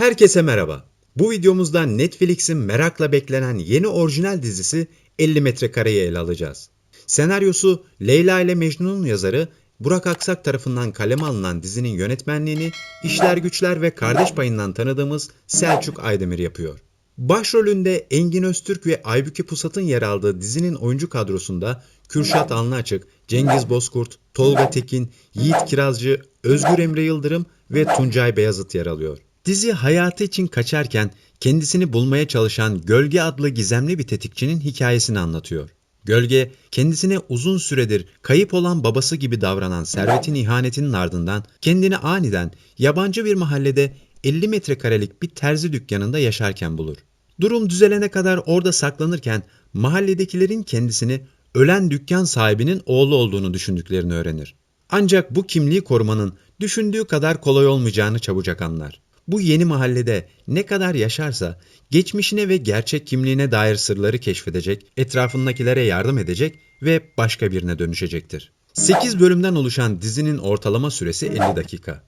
Herkese merhaba. Bu videomuzda Netflix'in merakla beklenen yeni orijinal dizisi 50 Metrekare'yi ele alacağız. Senaryosu Leyla ile Mecnun'un yazarı Burak Aksak tarafından kaleme alınan dizinin yönetmenliğini İşler Güçler ve Kardeş Payı'ndan tanıdığımız Selçuk Aydemir yapıyor. Başrolünde Engin Öztürk ve Aybüke Pusat'ın yer aldığı dizinin oyuncu kadrosunda Kürşat Alnaçık, Cengiz Bozkurt, Tolga Tekin, Yiğit Kirazcı, Özgür Emre Yıldırım ve Tuncay Beyazıt yer alıyor. Dizi hayatı için kaçarken kendisini bulmaya çalışan Gölge adlı gizemli bir tetikçinin hikayesini anlatıyor. Gölge, kendisine uzun süredir kayıp olan babası gibi davranan servetin ihanetinin ardından kendini aniden yabancı bir mahallede 50 metrekarelik bir terzi dükkanında yaşarken bulur. Durum düzelene kadar orada saklanırken mahalledekilerin kendisini ölen dükkan sahibinin oğlu olduğunu düşündüklerini öğrenir. Ancak bu kimliği korumanın düşündüğü kadar kolay olmayacağını çabucak anlar. Bu yeni mahallede ne kadar yaşarsa geçmişine ve gerçek kimliğine dair sırları keşfedecek, etrafındakilere yardım edecek ve başka birine dönüşecektir. 8 bölümden oluşan dizinin ortalama süresi 50 dakika.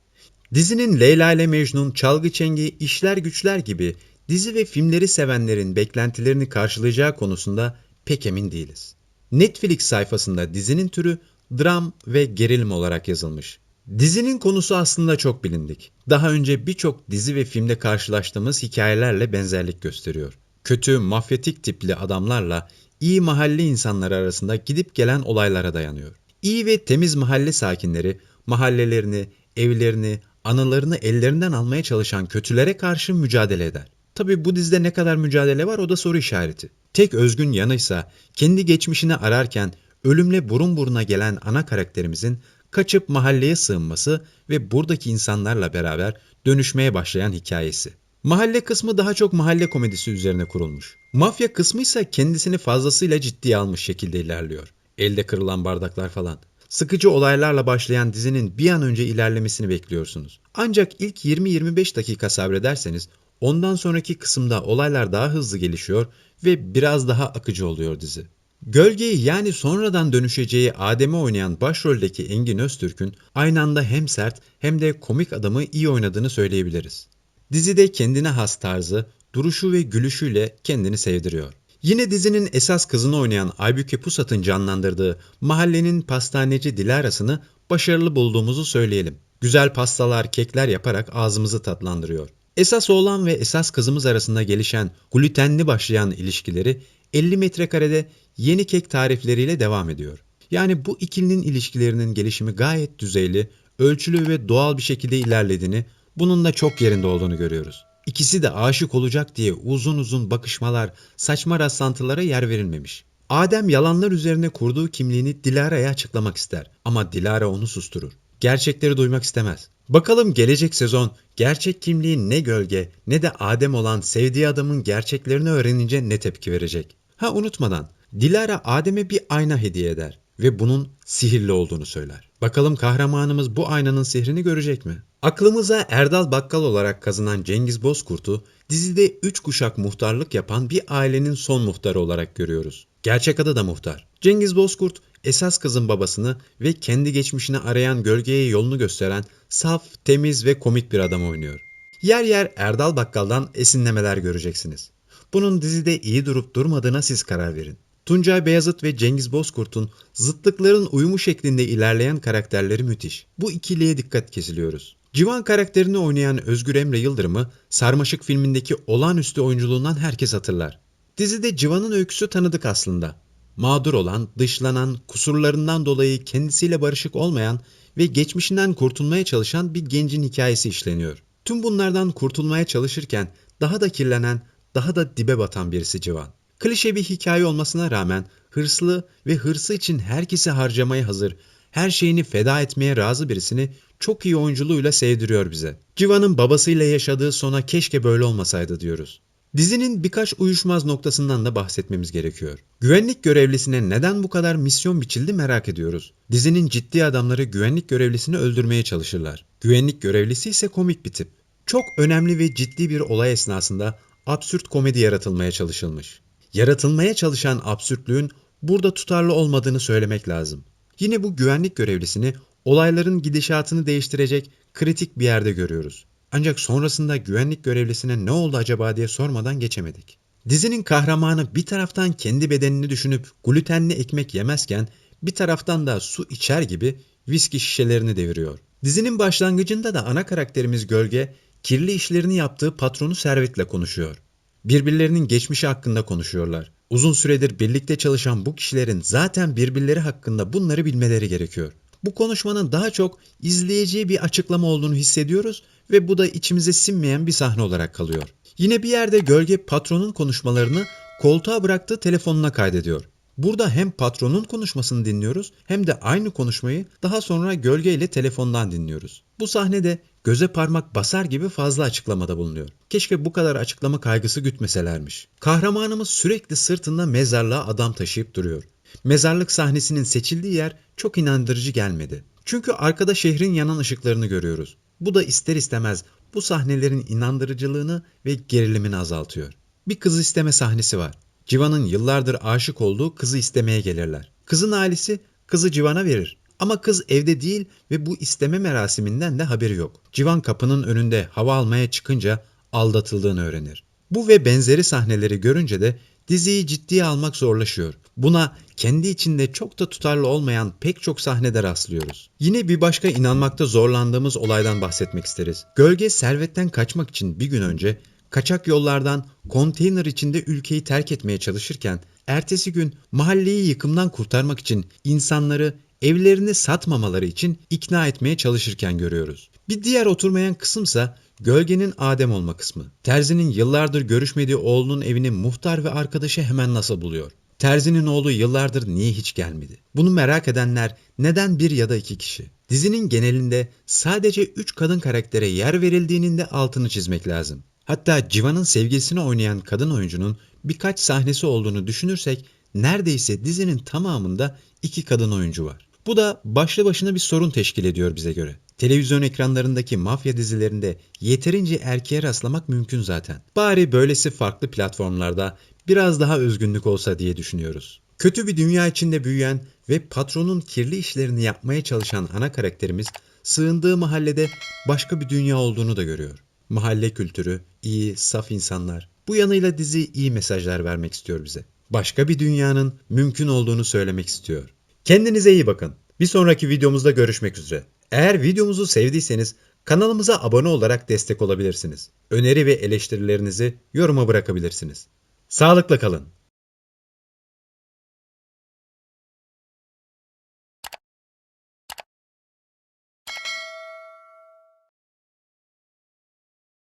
Dizinin Leyla ile Mecnun, Çalgı Çengi, İşler Güçler gibi dizi ve filmleri sevenlerin beklentilerini karşılayacağı konusunda pek emin değiliz. Netflix sayfasında dizinin türü dram ve gerilim olarak yazılmış. Dizinin konusu aslında çok bilindik. Daha önce birçok dizi ve filmde karşılaştığımız hikayelerle benzerlik gösteriyor. Kötü, mafyatik tipli adamlarla iyi mahalle insanları arasında gidip gelen olaylara dayanıyor. İyi ve temiz mahalle sakinleri mahallelerini, evlerini, anılarını ellerinden almaya çalışan kötülere karşı mücadele eder. Tabi bu dizide ne kadar mücadele var o da soru işareti. Tek özgün yanıysa kendi geçmişini ararken ölümle burun buruna gelen ana karakterimizin kaçıp mahalleye sığınması ve buradaki insanlarla beraber dönüşmeye başlayan hikayesi. Mahalle kısmı daha çok mahalle komedisi üzerine kurulmuş. Mafya kısmı ise kendisini fazlasıyla ciddiye almış şekilde ilerliyor. Elde kırılan bardaklar falan. Sıkıcı olaylarla başlayan dizinin bir an önce ilerlemesini bekliyorsunuz. Ancak ilk 20-25 dakika sabrederseniz ondan sonraki kısımda olaylar daha hızlı gelişiyor ve biraz daha akıcı oluyor dizi. Gölgeyi yani sonradan dönüşeceği Adem'i oynayan başroldeki Engin Öztürk'ün aynı anda hem sert hem de komik adamı iyi oynadığını söyleyebiliriz. Dizide kendine has tarzı, duruşu ve gülüşüyle kendini sevdiriyor. Yine dizinin esas kızını oynayan Aybüke Pusat'ın canlandırdığı mahallenin pastaneci Dilara'sını başarılı bulduğumuzu söyleyelim. Güzel pastalar, kekler yaparak ağzımızı tatlandırıyor. Esas oğlan ve esas kızımız arasında gelişen glutenli başlayan ilişkileri 50 metrekarede yeni kek tarifleriyle devam ediyor. Yani bu ikilinin ilişkilerinin gelişimi gayet düzeyli, ölçülü ve doğal bir şekilde ilerlediğini, bunun da çok yerinde olduğunu görüyoruz. İkisi de aşık olacak diye uzun uzun bakışmalar, saçma rastlantılara yer verilmemiş. Adem yalanlar üzerine kurduğu kimliğini Dilara'ya açıklamak ister ama Dilara onu susturur. Gerçekleri duymak istemez. Bakalım gelecek sezon gerçek kimliği ne gölge ne de Adem olan sevdiği adamın gerçeklerini öğrenince ne tepki verecek. Ha unutmadan Dilara Adem'e bir ayna hediye eder ve bunun sihirli olduğunu söyler. Bakalım kahramanımız bu aynanın sihrini görecek mi? Aklımıza Erdal Bakkal olarak kazınan Cengiz Bozkurt'u dizide 3 kuşak muhtarlık yapan bir ailenin son muhtarı olarak görüyoruz. Gerçek adı da muhtar. Cengiz Bozkurt esas kızın babasını ve kendi geçmişini arayan gölgeye yolunu gösteren saf, temiz ve komik bir adam oynuyor. Yer yer Erdal Bakkal'dan esinlemeler göreceksiniz. Bunun dizide iyi durup durmadığına siz karar verin. Tuncay Beyazıt ve Cengiz Bozkurt'un zıtlıkların uyumu şeklinde ilerleyen karakterleri müthiş. Bu ikiliye dikkat kesiliyoruz. Civan karakterini oynayan Özgür Emre Yıldırım'ı Sarmaşık filmindeki olağanüstü oyunculuğundan herkes hatırlar. Dizide Civan'ın öyküsü tanıdık aslında. Mağdur olan, dışlanan, kusurlarından dolayı kendisiyle barışık olmayan ve geçmişinden kurtulmaya çalışan bir gencin hikayesi işleniyor. Tüm bunlardan kurtulmaya çalışırken daha da kirlenen, daha da dibe batan birisi Civan. Klişe bir hikaye olmasına rağmen hırslı ve hırsı için herkesi harcamaya hazır, her şeyini feda etmeye razı birisini çok iyi oyunculuğuyla sevdiriyor bize. Civan'ın babasıyla yaşadığı sona keşke böyle olmasaydı diyoruz. Dizinin birkaç uyuşmaz noktasından da bahsetmemiz gerekiyor. Güvenlik görevlisine neden bu kadar misyon biçildi merak ediyoruz. Dizinin ciddi adamları güvenlik görevlisini öldürmeye çalışırlar. Güvenlik görevlisi ise komik bir tip. Çok önemli ve ciddi bir olay esnasında absürt komedi yaratılmaya çalışılmış. Yaratılmaya çalışan absürtlüğün burada tutarlı olmadığını söylemek lazım. Yine bu güvenlik görevlisini olayların gidişatını değiştirecek kritik bir yerde görüyoruz. Ancak sonrasında güvenlik görevlisine ne oldu acaba diye sormadan geçemedik. Dizinin kahramanı bir taraftan kendi bedenini düşünüp glutenli ekmek yemezken bir taraftan da su içer gibi viski şişelerini deviriyor. Dizinin başlangıcında da ana karakterimiz Gölge kirli işlerini yaptığı patronu Servet'le konuşuyor. Birbirlerinin geçmişi hakkında konuşuyorlar. Uzun süredir birlikte çalışan bu kişilerin zaten birbirleri hakkında bunları bilmeleri gerekiyor. Bu konuşmanın daha çok izleyeceği bir açıklama olduğunu hissediyoruz ve bu da içimize sinmeyen bir sahne olarak kalıyor. Yine bir yerde gölge patronun konuşmalarını koltuğa bıraktığı telefonuna kaydediyor. Burada hem patronun konuşmasını dinliyoruz hem de aynı konuşmayı daha sonra gölge ile telefondan dinliyoruz. Bu sahnede göze parmak basar gibi fazla açıklamada bulunuyor. Keşke bu kadar açıklama kaygısı gütmeselermiş. Kahramanımız sürekli sırtında mezarlığa adam taşıyıp duruyor. Mezarlık sahnesinin seçildiği yer çok inandırıcı gelmedi. Çünkü arkada şehrin yanan ışıklarını görüyoruz. Bu da ister istemez bu sahnelerin inandırıcılığını ve gerilimini azaltıyor. Bir kız isteme sahnesi var. Civan'ın yıllardır aşık olduğu kızı istemeye gelirler. Kızın ailesi kızı Civan'a verir. Ama kız evde değil ve bu isteme merasiminden de haberi yok. Civan kapının önünde hava almaya çıkınca aldatıldığını öğrenir. Bu ve benzeri sahneleri görünce de diziyi ciddiye almak zorlaşıyor. Buna kendi içinde çok da tutarlı olmayan pek çok sahnede rastlıyoruz. Yine bir başka inanmakta zorlandığımız olaydan bahsetmek isteriz. Gölge servetten kaçmak için bir gün önce kaçak yollardan konteyner içinde ülkeyi terk etmeye çalışırken ertesi gün mahalleyi yıkımdan kurtarmak için insanları evlerini satmamaları için ikna etmeye çalışırken görüyoruz. Bir diğer oturmayan kısımsa gölgenin Adem olma kısmı. Terzinin yıllardır görüşmediği oğlunun evini muhtar ve arkadaşı hemen nasıl buluyor? Terzinin oğlu yıllardır niye hiç gelmedi? Bunu merak edenler neden bir ya da iki kişi? Dizinin genelinde sadece üç kadın karaktere yer verildiğinin de altını çizmek lazım. Hatta Civan'ın sevgilisini oynayan kadın oyuncunun birkaç sahnesi olduğunu düşünürsek neredeyse dizinin tamamında iki kadın oyuncu var. Bu da başlı başına bir sorun teşkil ediyor bize göre. Televizyon ekranlarındaki mafya dizilerinde yeterince erkeğe rastlamak mümkün zaten. Bari böylesi farklı platformlarda biraz daha özgünlük olsa diye düşünüyoruz. Kötü bir dünya içinde büyüyen ve patronun kirli işlerini yapmaya çalışan ana karakterimiz sığındığı mahallede başka bir dünya olduğunu da görüyor. Mahalle kültürü, iyi, saf insanlar. Bu yanıyla dizi iyi mesajlar vermek istiyor bize. Başka bir dünyanın mümkün olduğunu söylemek istiyor. Kendinize iyi bakın. Bir sonraki videomuzda görüşmek üzere. Eğer videomuzu sevdiyseniz kanalımıza abone olarak destek olabilirsiniz. Öneri ve eleştirilerinizi yoruma bırakabilirsiniz. Sağlıkla kalın.